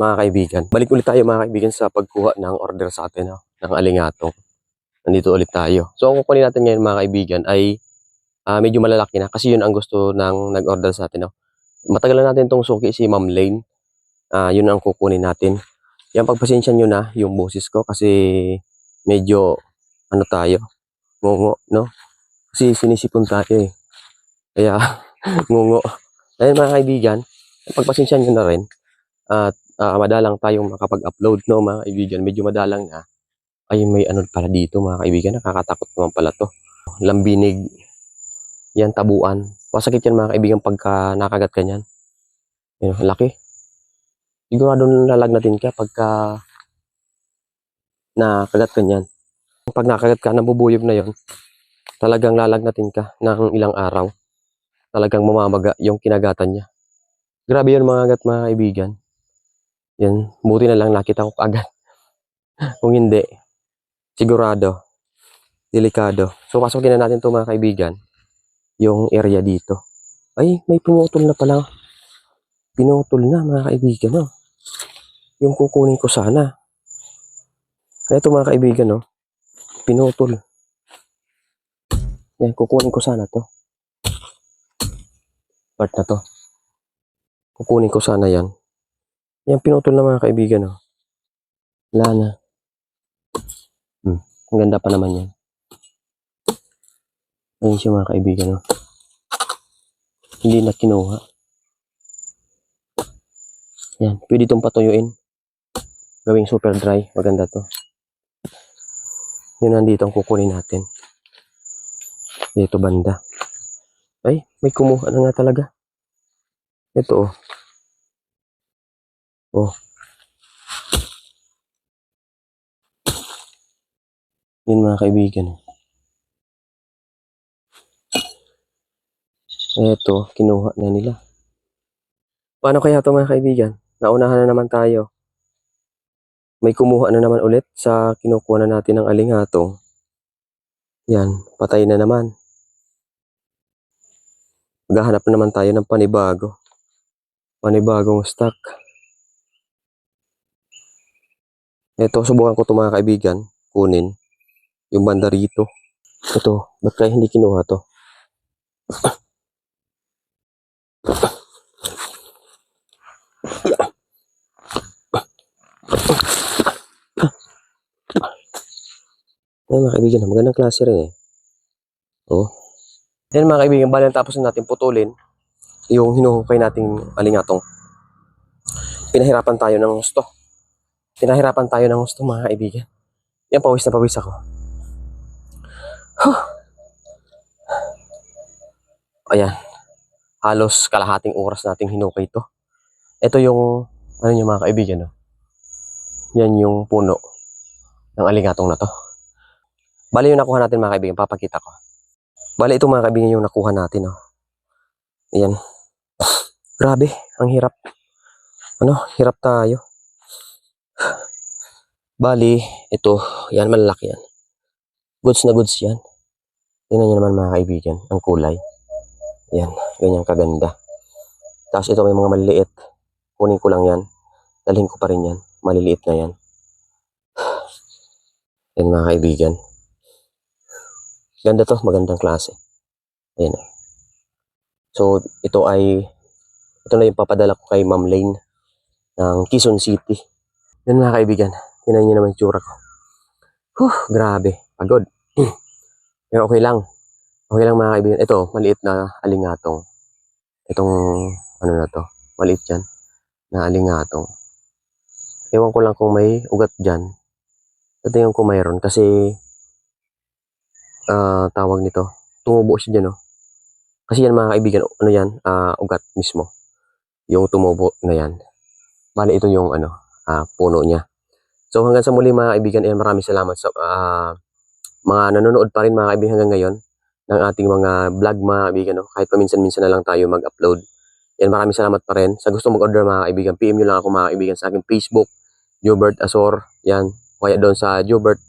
mga kaibigan. Balik ulit tayo mga kaibigan sa pagkuha ng order sa atin no? ng alingatong. Nandito ulit tayo. So ang kukunin natin ngayon mga kaibigan ay ah, medyo malalaki na kasi yun ang gusto ng nag-order sa atin. No? Matagal na natin itong suki si Ma'am Lane. Ah, yun ang kukunin natin. Yan pagpasensya nyo na yung boses ko kasi medyo ano tayo, ngungo, no? Kasi sinisipon tayo eh. Kaya ngungo. Ayun mga kaibigan, pagpasensya nyo na rin. At ah, madalang tayong makapag-upload, no mga kaibigan. Medyo madalang na. Ay, may ano pala dito mga kaibigan. Nakakatakot naman pala to. Lambinig. Yan, tabuan. Masakit yan mga kaibigan pagka nakagat ka niyan. Yan, laki. Sigurado lalagnatin ka pagka nakagat ka niyan. Pag nakagat ka, nabubuyog na yon talagang lalagnatin ka ng ilang araw. Talagang mamamaga yung kinagatan niya. Grabe yun mga agat mga kaibigan. Yan, buti na lang nakita ko agad. Kung hindi, sigurado, delikado. So pasukin na natin to mga kaibigan, yung area dito. Ay, may pumutol na pala. Pinutol na mga kaibigan, no? Yung kukunin ko sana. Ito mga kaibigan, no? Pinutol. Yan, kukunin ko sana to. Part na to. Kukunin ko sana yan. Yan, pinutol na mga kaibigan, no? Wala na. Hmm, ang ganda pa naman yan. Ayun siya mga kaibigan, no? Hindi na kinuha. Yan, pwede itong patuyuin. Gawing super dry. Maganda to. Yun nandito ang kukunin natin. Dito banda. Ay, may kumuha na nga talaga. Ito oh. Oh. Yun mga kaibigan. Ito, kinuha na nila. Paano kaya to mga kaibigan? Naunahan na naman tayo. May kumuha na naman ulit sa kinukuha na natin ng alingatong. Yan, patay na naman. Maghahanap na naman tayo ng panibago. Panibagong stock. Ito, subukan ko ito mga kaibigan. Kunin. Yung banda rito. Ito, ba't kaya hindi kinuha to? Ayan mga kaibigan, magandang klase rin eh. Oh. Ayan mga kaibigan, bali tapos na natin putulin yung hinuhukay nating alingatong. Pinahirapan tayo ng gusto. Pinahirapan tayo ng gusto mga kaibigan. Yan, pawis na pawis ako. Huh. Ayan. Halos kalahating oras nating hinukay ito. Ito yung, ano nyo mga kaibigan, no? Yan yung puno ng alingatong na to. Bali yung nakuha natin mga kaibigan, papakita ko. Bali ito mga kaibigan yung nakuha natin, no? Ayan. Grabe, ang hirap. Ano, hirap tayo. Bali, ito, yan, malalaki yan. Goods na goods yan. Tingnan nyo naman mga kaibigan, ang kulay. Yan, ganyan kaganda. Tapos ito may mga maliliit. Kunin ko lang yan. Dalhin ko pa rin yan. Maliliit na yan. Yan mga kaibigan. Ganda to, magandang klase. Ayan. So, ito ay, ito na yung papadala ko kay Ma'am Lane ng Quezon City. Yan mga kaibigan, tinan nyo naman yung tsura ko. Huh, grabe, pagod. Pero okay lang. Okay lang mga kaibigan. Ito, maliit na alingatong. Itong, ano na to, maliit yan, na alingatong. Ewan ko lang kung may ugat dyan. Tingnan ko mayroon kasi ah tawag nito, tumubo siya dyan, no? Kasi yan mga kaibigan, ano yan, ah, ugat mismo. Yung tumubo na yan. Bali, ito yung ano, ah, puno niya. So hanggang sa muli mga kaibigan, eh, maraming salamat sa ah, mga nanonood pa rin mga kaibigan hanggang ngayon ng ating mga vlog mga kaibigan. No? Kahit paminsan-minsan na lang tayo mag-upload. Yan, maraming salamat pa rin. Sa gusto mag-order mga kaibigan, PM nyo lang ako mga kaibigan sa aking Facebook, Jobert Azor. Yan, kaya doon sa Jobert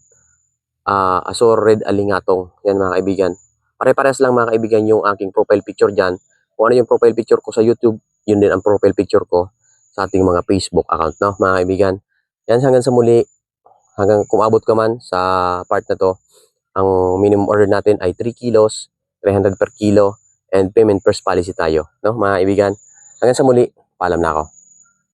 ah Azor Red Alingatong. Yan mga kaibigan. Pare-pares lang mga kaibigan yung aking profile picture dyan. Kung ano yung profile picture ko sa YouTube, yun din ang profile picture ko sa ating mga Facebook account, no, mga kaibigan. Yan, hanggang sa muli, hanggang kung abot ka man sa part na to, ang minimum order natin ay 3 kilos, 300 per kilo, and payment first policy tayo, no, mga kaibigan. Hanggang sa muli, paalam na ako.